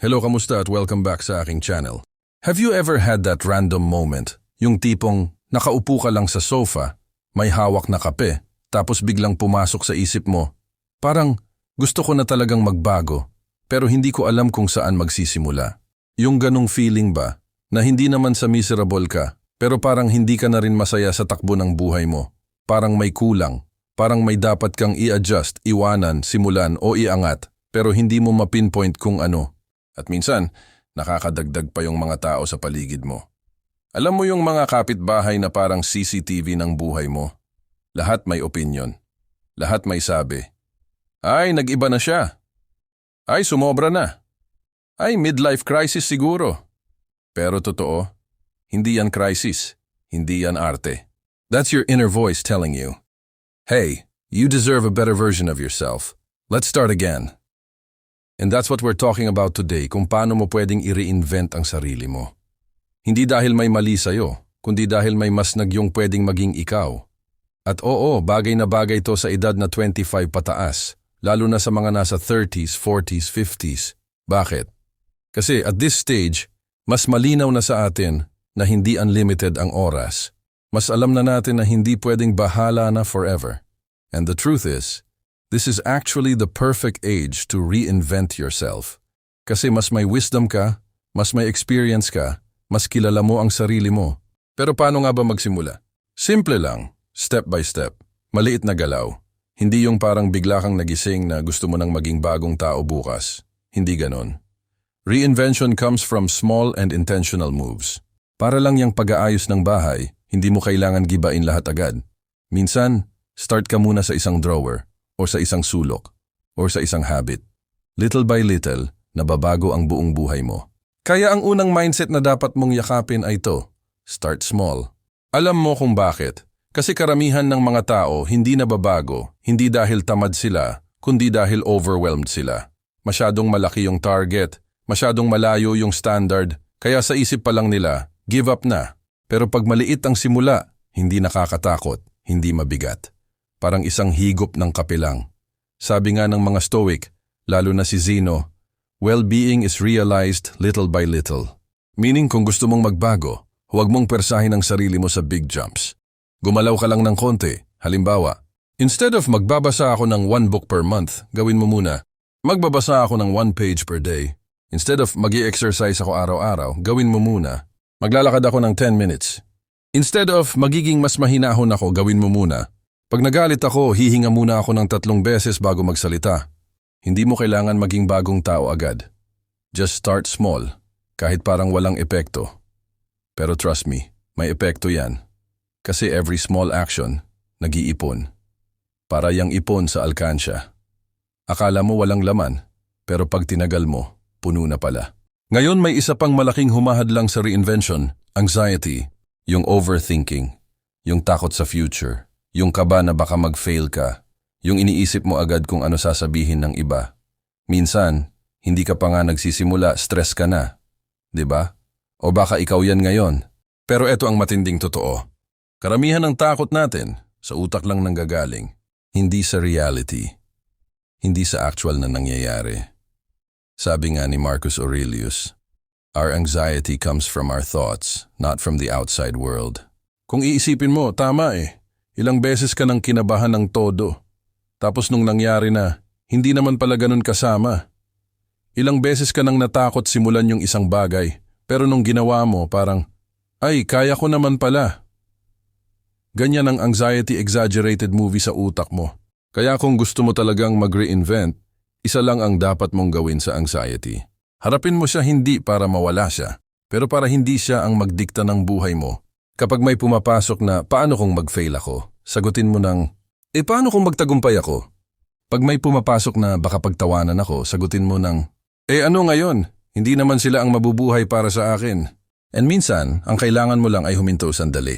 Hello, kamusta at welcome back sa aking channel. Have you ever had that random moment? Yung tipong nakaupo ka lang sa sofa, may hawak na kape, tapos biglang pumasok sa isip mo. Parang gusto ko na talagang magbago, pero hindi ko alam kung saan magsisimula. Yung ganong feeling ba, na hindi naman sa miserable ka, pero parang hindi ka na rin masaya sa takbo ng buhay mo. Parang may kulang, parang may dapat kang i-adjust, iwanan, simulan o iangat, pero hindi mo mapinpoint kung ano. At minsan, nakakadagdag pa yung mga tao sa paligid mo. Alam mo yung mga kapitbahay na parang CCTV ng buhay mo. Lahat may opinion. Lahat may sabi. Ay, nag-iba na siya. Ay, sumobra na. Ay, midlife crisis siguro. Pero totoo, hindi yan crisis. Hindi yan arte. That's your inner voice telling you, Hey, you deserve a better version of yourself. Let's start again. And that's what we're talking about today, kung paano mo pwedeng i-reinvent ang sarili mo. Hindi dahil may mali sa'yo, kundi dahil may mas nagyong pwedeng maging ikaw. At oo, bagay na bagay to sa edad na 25 pataas, lalo na sa mga nasa 30s, 40s, 50s. Bakit? Kasi at this stage, mas malinaw na sa atin na hindi unlimited ang oras. Mas alam na natin na hindi pwedeng bahala na forever. And the truth is, This is actually the perfect age to reinvent yourself. Kasi mas may wisdom ka, mas may experience ka, mas kilala mo ang sarili mo. Pero paano nga ba magsimula? Simple lang, step by step. Maliit na galaw. Hindi yung parang bigla kang nagising na gusto mo nang maging bagong tao bukas. Hindi ganon. Reinvention comes from small and intentional moves. Para lang yung pag-aayos ng bahay, hindi mo kailangan gibain lahat agad. Minsan, start ka muna sa isang drawer o sa isang sulok o sa isang habit. Little by little, nababago ang buong buhay mo. Kaya ang unang mindset na dapat mong yakapin ay ito, start small. Alam mo kung bakit. Kasi karamihan ng mga tao hindi nababago, hindi dahil tamad sila, kundi dahil overwhelmed sila. Masyadong malaki yung target, masyadong malayo yung standard, kaya sa isip pa lang nila, give up na. Pero pag maliit ang simula, hindi nakakatakot, hindi mabigat parang isang higop ng kape lang. Sabi nga ng mga Stoic, lalo na si Zeno, well-being is realized little by little. Meaning kung gusto mong magbago, huwag mong persahin ang sarili mo sa big jumps. Gumalaw ka lang ng konti, halimbawa, instead of magbabasa ako ng one book per month, gawin mo muna, magbabasa ako ng one page per day. Instead of mag exercise ako araw-araw, gawin mo muna, maglalakad ako ng 10 minutes. Instead of magiging mas mahinahon ako, gawin mo muna, pag nagalit ako, hihinga muna ako ng tatlong beses bago magsalita. Hindi mo kailangan maging bagong tao agad. Just start small, kahit parang walang epekto. Pero trust me, may epekto yan. Kasi every small action, nag-iipon. Para yang ipon sa alkansya. Akala mo walang laman, pero pag tinagal mo, puno na pala. Ngayon may isa pang malaking humahadlang sa reinvention, anxiety, yung overthinking, yung takot sa future yung kaba na baka mag-fail ka, yung iniisip mo agad kung ano sasabihin ng iba. Minsan, hindi ka pa nga nagsisimula, stress ka na. 'Di ba? O baka ikaw yan ngayon. Pero ito ang matinding totoo. Karamihan ng takot natin sa utak lang nanggagaling, hindi sa reality. Hindi sa actual na nangyayari. Sabi nga ni Marcus Aurelius, Our anxiety comes from our thoughts, not from the outside world. Kung iisipin mo, tama eh. Ilang beses ka nang kinabahan ng todo. Tapos nung nangyari na, hindi naman pala ganun kasama. Ilang beses ka nang natakot simulan yung isang bagay, pero nung ginawa mo parang, ay, kaya ko naman pala. Ganyan ang anxiety-exaggerated movie sa utak mo. Kaya kung gusto mo talagang mag-reinvent, isa lang ang dapat mong gawin sa anxiety. Harapin mo siya hindi para mawala siya, pero para hindi siya ang magdikta ng buhay mo Kapag may pumapasok na paano kung mag-fail ako, sagutin mo ng, eh paano kung magtagumpay ako? Pag may pumapasok na baka pagtawanan ako, sagutin mo ng, eh ano ngayon? Hindi naman sila ang mabubuhay para sa akin. And minsan, ang kailangan mo lang ay huminto sandali.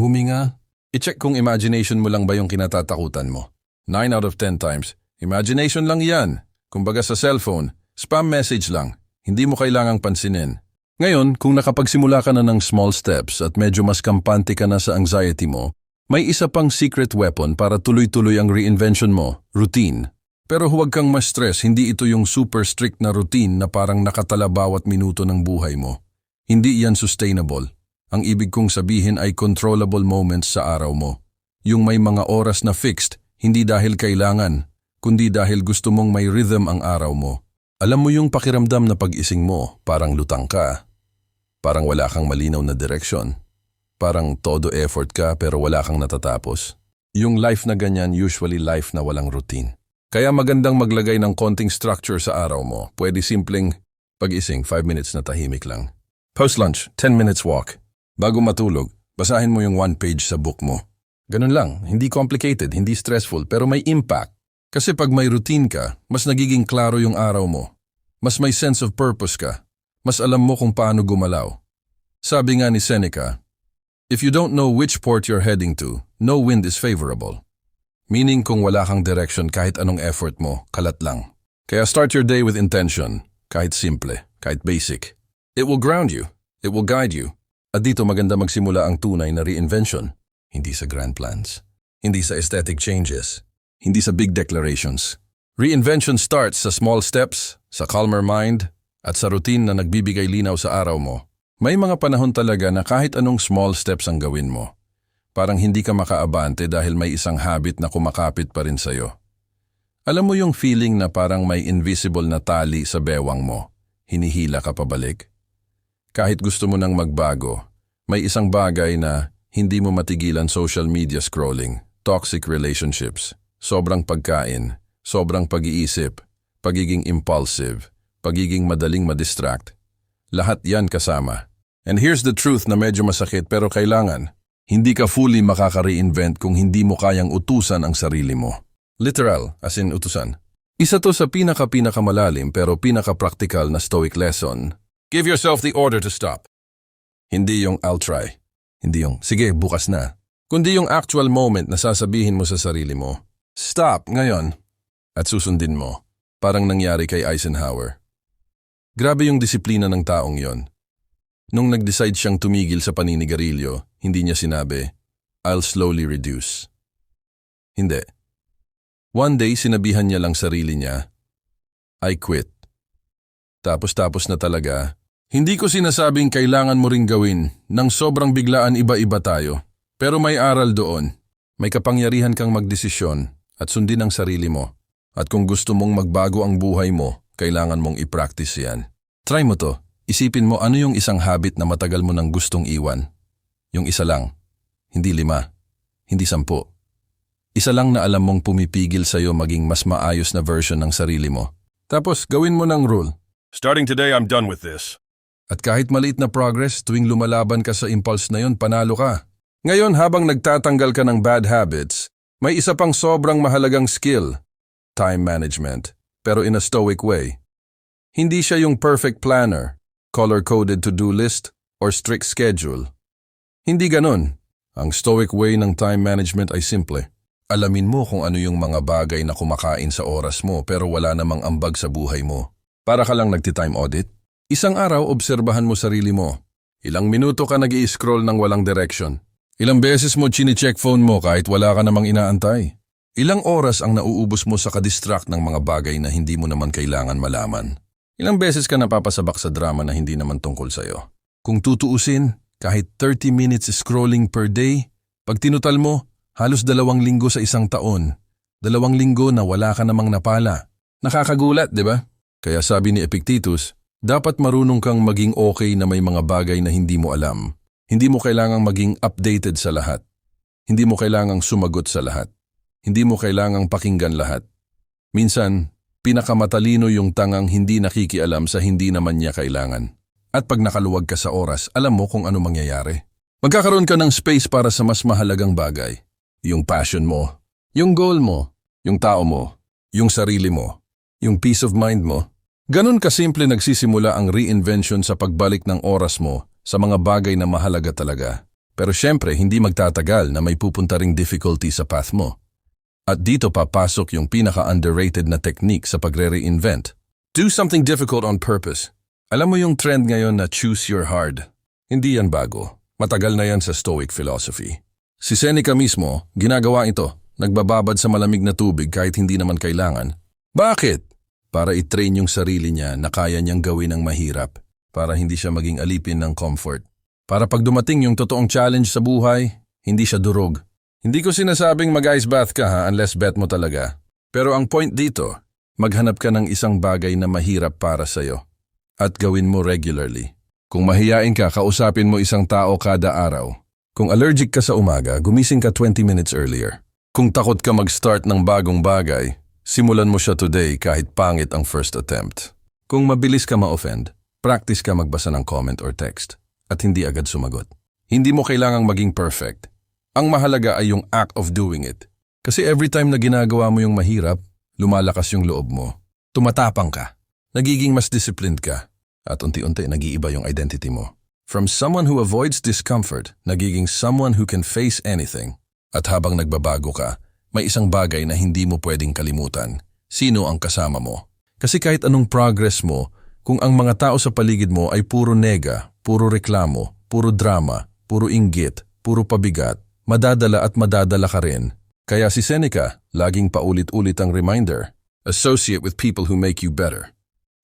Huminga. I-check kung imagination mo lang ba yung kinatatakutan mo. 9 out of 10 times, imagination lang yan. Kumbaga sa cellphone, spam message lang. Hindi mo kailangang pansinin. Ngayon, kung nakapagsimula ka na ng small steps at medyo mas kampante ka na sa anxiety mo, may isa pang secret weapon para tuloy-tuloy ang reinvention mo, routine. Pero huwag kang ma-stress, hindi ito yung super strict na routine na parang nakatala bawat minuto ng buhay mo. Hindi yan sustainable. Ang ibig kong sabihin ay controllable moments sa araw mo. Yung may mga oras na fixed, hindi dahil kailangan, kundi dahil gusto mong may rhythm ang araw mo. Alam mo yung pakiramdam na pag-ising mo, parang lutang ka. Parang wala kang malinaw na direksyon. Parang todo effort ka pero wala kang natatapos. Yung life na ganyan usually life na walang routine. Kaya magandang maglagay ng konting structure sa araw mo. Pwede simpleng pag-ising, 5 minutes na tahimik lang. Post-lunch, 10 minutes walk. Bago matulog, basahin mo yung one page sa book mo. Ganun lang, hindi complicated, hindi stressful, pero may impact. Kasi pag may routine ka, mas nagiging klaro yung araw mo. Mas may sense of purpose ka. Mas alam mo kung paano gumalaw. Sabi nga ni Seneca, If you don't know which port you're heading to, no wind is favorable. Meaning kung wala kang direction kahit anong effort mo, kalat lang. Kaya start your day with intention, kahit simple, kahit basic. It will ground you, it will guide you. At dito maganda magsimula ang tunay na reinvention. Hindi sa grand plans, hindi sa aesthetic changes, hindi sa big declarations. Reinvention starts sa small steps, sa calmer mind, at sa routine na nagbibigay linaw sa araw mo. May mga panahon talaga na kahit anong small steps ang gawin mo. Parang hindi ka makaabante dahil may isang habit na kumakapit pa rin sa'yo. Alam mo yung feeling na parang may invisible na tali sa bewang mo, hinihila ka pabalik? Kahit gusto mo nang magbago, may isang bagay na hindi mo matigilan social media scrolling, toxic relationships, sobrang pagkain, sobrang pag-iisip, pagiging impulsive, pagiging madaling madistract. Lahat yan kasama. And here's the truth na medyo masakit pero kailangan. Hindi ka fully makaka-reinvent kung hindi mo kayang utusan ang sarili mo. Literal, as in utusan. Isa to sa pinaka-pinakamalalim pero pinaka-practical na stoic lesson. Give yourself the order to stop. Hindi yung I'll try. Hindi yung, sige, bukas na. Kundi yung actual moment na sasabihin mo sa sarili mo, Stop, ngayon. At susundin mo. Parang nangyari kay Eisenhower. Grabe yung disiplina ng taong yon. Nung nag-decide siyang tumigil sa paninigarilyo, hindi niya sinabi, I'll slowly reduce. Hindi. One day, sinabihan niya lang sarili niya, I quit. Tapos-tapos na talaga, hindi ko sinasabing kailangan mo ring gawin nang sobrang biglaan iba-iba tayo. Pero may aral doon. May kapangyarihan kang magdesisyon at sundin ang sarili mo. At kung gusto mong magbago ang buhay mo, kailangan mong i-practice yan. Try mo to. Isipin mo ano yung isang habit na matagal mo nang gustong iwan. Yung isa lang. Hindi lima. Hindi sampu. Isa lang na alam mong pumipigil sa'yo maging mas maayos na version ng sarili mo. Tapos gawin mo ng rule. Starting today, I'm done with this. At kahit maliit na progress, tuwing lumalaban ka sa impulse na yon, panalo ka. Ngayon habang nagtatanggal ka ng bad habits, may isa pang sobrang mahalagang skill. Time management. Pero in a stoic way. Hindi siya yung perfect planner, color-coded to-do list, or strict schedule. Hindi ganon. Ang stoic way ng time management ay simple. Alamin mo kung ano yung mga bagay na kumakain sa oras mo pero wala namang ambag sa buhay mo. Para ka lang nagti-time audit. Isang araw, obserbahan mo sarili mo. Ilang minuto ka nag scroll ng walang direction. Ilang beses mo chine-check phone mo kahit wala ka namang inaantay. Ilang oras ang nauubos mo sa kadistract ng mga bagay na hindi mo naman kailangan malaman. Ilang beses ka napapasabak sa drama na hindi naman tungkol sa'yo. Kung tutuusin, kahit 30 minutes scrolling per day, pag tinutal mo, halos dalawang linggo sa isang taon. Dalawang linggo na wala ka namang napala. Nakakagulat, di ba? Kaya sabi ni Epictetus, dapat marunong kang maging okay na may mga bagay na hindi mo alam. Hindi mo kailangang maging updated sa lahat. Hindi mo kailangang sumagot sa lahat. Hindi mo kailangang pakinggan lahat. Minsan, Pinakamatalino yung tangang hindi nakikialam sa hindi naman niya kailangan. At pag nakaluwag ka sa oras, alam mo kung ano mangyayari. Magkakaroon ka ng space para sa mas mahalagang bagay. Yung passion mo, yung goal mo, yung tao mo, yung sarili mo, yung peace of mind mo. Ganon kasimple nagsisimula ang reinvention sa pagbalik ng oras mo sa mga bagay na mahalaga talaga. Pero syempre, hindi magtatagal na may pupunta ring difficulty sa path mo. At dito papasok yung pinaka-underrated na technique sa pagre-reinvent. Do something difficult on purpose. Alam mo yung trend ngayon na choose your hard. Hindi yan bago. Matagal na yan sa Stoic philosophy. Si Seneca mismo, ginagawa ito. Nagbababad sa malamig na tubig kahit hindi naman kailangan. Bakit? Para i-train yung sarili niya na kaya niyang gawin ang mahirap. Para hindi siya maging alipin ng comfort. Para pag dumating yung totoong challenge sa buhay, hindi siya durog. Hindi ko sinasabing mag-ice bath ka ha unless bet mo talaga. Pero ang point dito, maghanap ka ng isang bagay na mahirap para sa'yo. At gawin mo regularly. Kung mahiyain ka, kausapin mo isang tao kada araw. Kung allergic ka sa umaga, gumising ka 20 minutes earlier. Kung takot ka mag-start ng bagong bagay, simulan mo siya today kahit pangit ang first attempt. Kung mabilis ka ma-offend, practice ka magbasa ng comment or text at hindi agad sumagot. Hindi mo kailangang maging perfect. Ang mahalaga ay yung act of doing it. Kasi every time na ginagawa mo yung mahirap, lumalakas yung loob mo. Tumatapang ka. Nagiging mas disciplined ka. At unti-unti nag-iiba yung identity mo. From someone who avoids discomfort, nagiging someone who can face anything. At habang nagbabago ka, may isang bagay na hindi mo pwedeng kalimutan. Sino ang kasama mo? Kasi kahit anong progress mo, kung ang mga tao sa paligid mo ay puro nega, puro reklamo, puro drama, puro inggit, puro pabigat, madadala at madadala ka rin. Kaya si Seneca, laging paulit-ulit ang reminder, associate with people who make you better.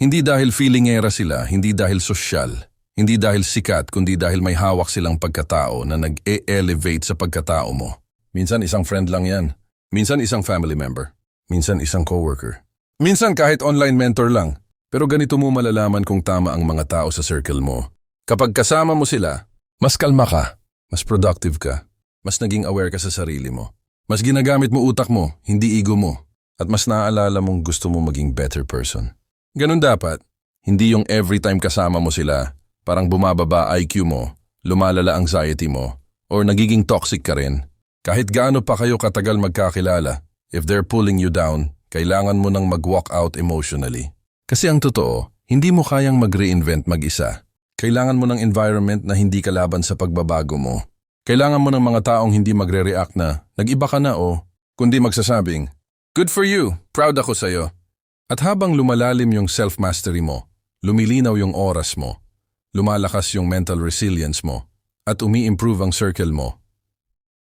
Hindi dahil feelingera sila, hindi dahil sosyal, hindi dahil sikat, kundi dahil may hawak silang pagkatao na nag-e-elevate sa pagkatao mo. Minsan isang friend lang yan. Minsan isang family member. Minsan isang coworker. Minsan kahit online mentor lang. Pero ganito mo malalaman kung tama ang mga tao sa circle mo. Kapag kasama mo sila, mas kalma ka, mas productive ka, mas naging aware ka sa sarili mo. Mas ginagamit mo utak mo, hindi ego mo. At mas naaalala mong gusto mo maging better person. Ganun dapat. Hindi yung every time kasama mo sila, parang bumababa IQ mo, lumalala anxiety mo, or nagiging toxic ka rin. Kahit gaano pa kayo katagal magkakilala, if they're pulling you down, kailangan mo nang mag-walk out emotionally. Kasi ang totoo, hindi mo kayang mag-reinvent mag-isa. Kailangan mo ng environment na hindi kalaban sa pagbabago mo. Kailangan mo ng mga taong hindi magre-react na, nag-iba ka na o, kundi magsasabing, Good for you, proud ako sa'yo. At habang lumalalim yung self-mastery mo, lumilinaw yung oras mo, lumalakas yung mental resilience mo, at umi-improve ang circle mo,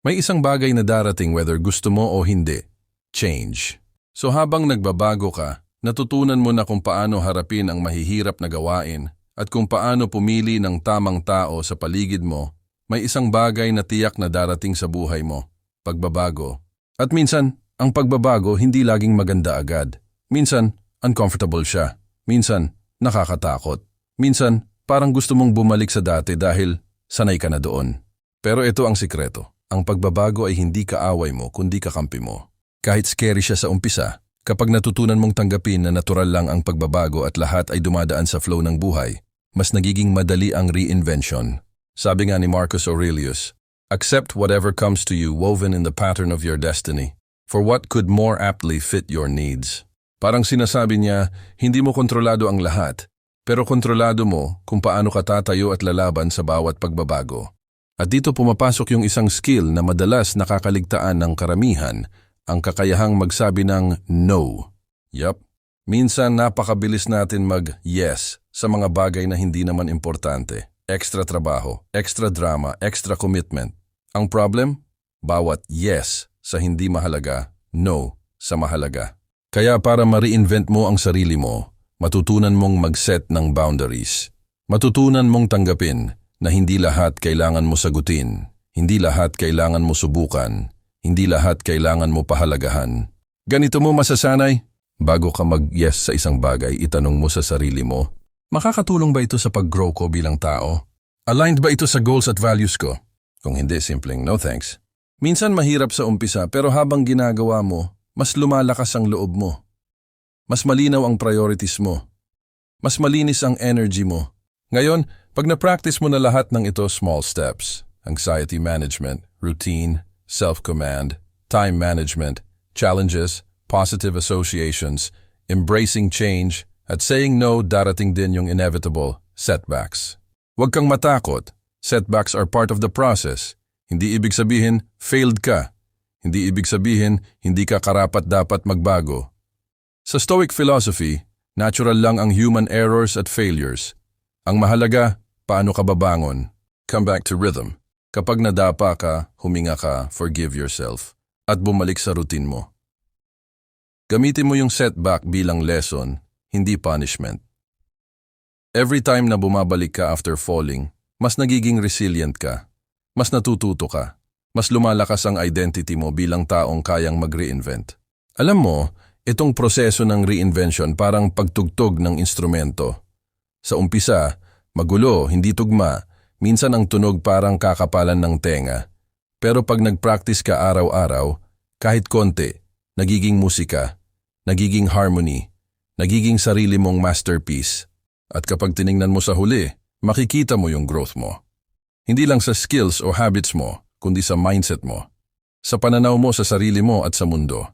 may isang bagay na darating whether gusto mo o hindi. Change. So habang nagbabago ka, natutunan mo na kung paano harapin ang mahihirap na gawain at kung paano pumili ng tamang tao sa paligid mo, may isang bagay na tiyak na darating sa buhay mo. Pagbabago. At minsan, ang pagbabago hindi laging maganda agad. Minsan, uncomfortable siya. Minsan, nakakatakot. Minsan, parang gusto mong bumalik sa dati dahil sanay ka na doon. Pero ito ang sikreto. Ang pagbabago ay hindi kaaway mo kundi kakampi mo. Kahit scary siya sa umpisa, kapag natutunan mong tanggapin na natural lang ang pagbabago at lahat ay dumadaan sa flow ng buhay, mas nagiging madali ang reinvention. Sabi nga ni Marcus Aurelius, Accept whatever comes to you woven in the pattern of your destiny, for what could more aptly fit your needs. Parang sinasabi niya, hindi mo kontrolado ang lahat, pero kontrolado mo kung paano ka tatayo at lalaban sa bawat pagbabago. At dito pumapasok yung isang skill na madalas nakakaligtaan ng karamihan, ang kakayahang magsabi ng no. Yup, minsan napakabilis natin mag-yes sa mga bagay na hindi naman importante. Extra trabaho, extra drama, extra commitment. Ang problem? Bawat yes sa hindi mahalaga, no sa mahalaga. Kaya para ma-reinvent mo ang sarili mo, matutunan mong mag-set ng boundaries. Matutunan mong tanggapin na hindi lahat kailangan mo sagutin, hindi lahat kailangan mo subukan, hindi lahat kailangan mo pahalagahan. Ganito mo masasanay? Bago ka mag-yes sa isang bagay, itanong mo sa sarili mo, makakatulong ba ito sa pag-grow ko bilang tao? Aligned ba ito sa goals at values ko? Kung hindi, simpleng no thanks. Minsan mahirap sa umpisa pero habang ginagawa mo, mas lumalakas ang loob mo. Mas malinaw ang priorities mo. Mas malinis ang energy mo. Ngayon, pag na-practice mo na lahat ng ito small steps, anxiety management, routine, self-command, time management, challenges, positive associations, embracing change, at saying no darating din yung inevitable, setbacks. Huwag kang matakot. Setbacks are part of the process. Hindi ibig sabihin, failed ka. Hindi ibig sabihin, hindi ka karapat-dapat magbago. Sa Stoic philosophy, natural lang ang human errors at failures. Ang mahalaga, Paano ka babangon? Come back to rhythm. Kapag nadapa ka, huminga ka, forgive yourself, at bumalik sa routine mo. Gamitin mo yung setback bilang lesson, hindi punishment. Every time na bumabalik ka after falling, mas nagiging resilient ka, mas natututo ka, mas lumalakas ang identity mo bilang taong kayang mag-reinvent. Alam mo, itong proseso ng reinvention parang pagtugtog ng instrumento. Sa umpisa, magulo, hindi tugma, minsan ang tunog parang kakapalan ng tenga. Pero pag nag-practice ka araw-araw, kahit konti, nagiging musika, nagiging harmony, nagiging sarili mong masterpiece. At kapag tiningnan mo sa huli, makikita mo yung growth mo. Hindi lang sa skills o habits mo, kundi sa mindset mo. Sa pananaw mo sa sarili mo at sa mundo.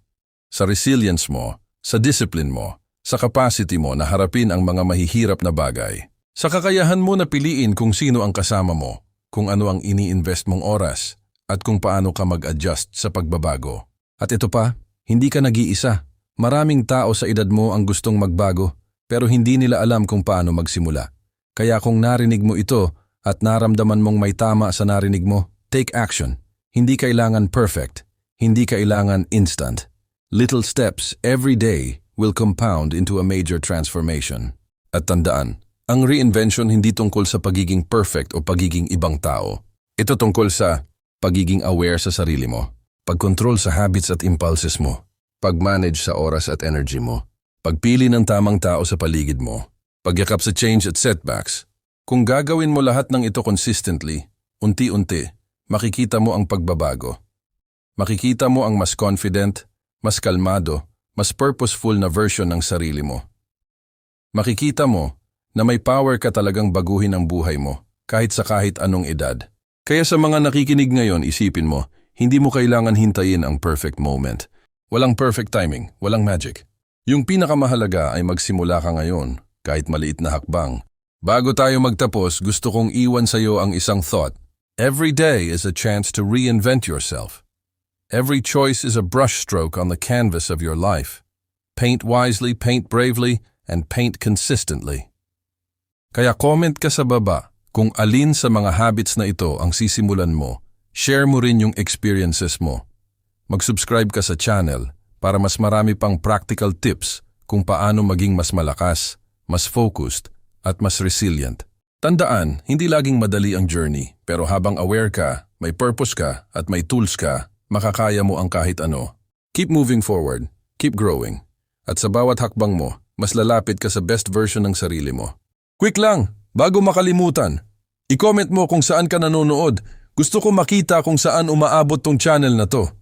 Sa resilience mo, sa discipline mo, sa capacity mo na harapin ang mga mahihirap na bagay. Sa kakayahan mo na piliin kung sino ang kasama mo, kung ano ang ini-invest mong oras, at kung paano ka mag-adjust sa pagbabago. At ito pa, hindi ka nag-iisa. Maraming tao sa edad mo ang gustong magbago, pero hindi nila alam kung paano magsimula. Kaya kung narinig mo ito at naramdaman mong may tama sa narinig mo, take action. Hindi kailangan perfect. Hindi kailangan instant. Little steps every day will compound into a major transformation. At tandaan, ang reinvention hindi tungkol sa pagiging perfect o pagiging ibang tao. Ito tungkol sa pagiging aware sa sarili mo, pagkontrol sa habits at impulses mo, pag-manage sa oras at energy mo, pagpili ng tamang tao sa paligid mo, pagyakap sa change at setbacks. Kung gagawin mo lahat ng ito consistently, unti-unti, makikita mo ang pagbabago. Makikita mo ang mas confident, mas kalmado, mas purposeful na version ng sarili mo. Makikita mo na may power ka talagang baguhin ang buhay mo kahit sa kahit anong edad. Kaya sa mga nakikinig ngayon, isipin mo, hindi mo kailangan hintayin ang perfect moment. Walang perfect timing, walang magic. Yung pinakamahalaga ay magsimula ka ngayon, kahit maliit na hakbang. Bago tayo magtapos, gusto kong iwan sa iyo ang isang thought. Every day is a chance to reinvent yourself. Every choice is a brushstroke on the canvas of your life. Paint wisely, paint bravely, and paint consistently. Kaya comment ka sa baba kung alin sa mga habits na ito ang sisimulan mo. Share mo rin yung experiences mo. Mag-subscribe ka sa channel para mas marami pang practical tips kung paano maging mas malakas, mas focused, at mas resilient. Tandaan, hindi laging madali ang journey, pero habang aware ka, may purpose ka, at may tools ka, makakaya mo ang kahit ano. Keep moving forward, keep growing. At sa bawat hakbang mo, mas lalapit ka sa best version ng sarili mo. Quick lang, bago makalimutan. I-comment mo kung saan ka nanonood. Gusto ko makita kung saan umaabot tong channel na to.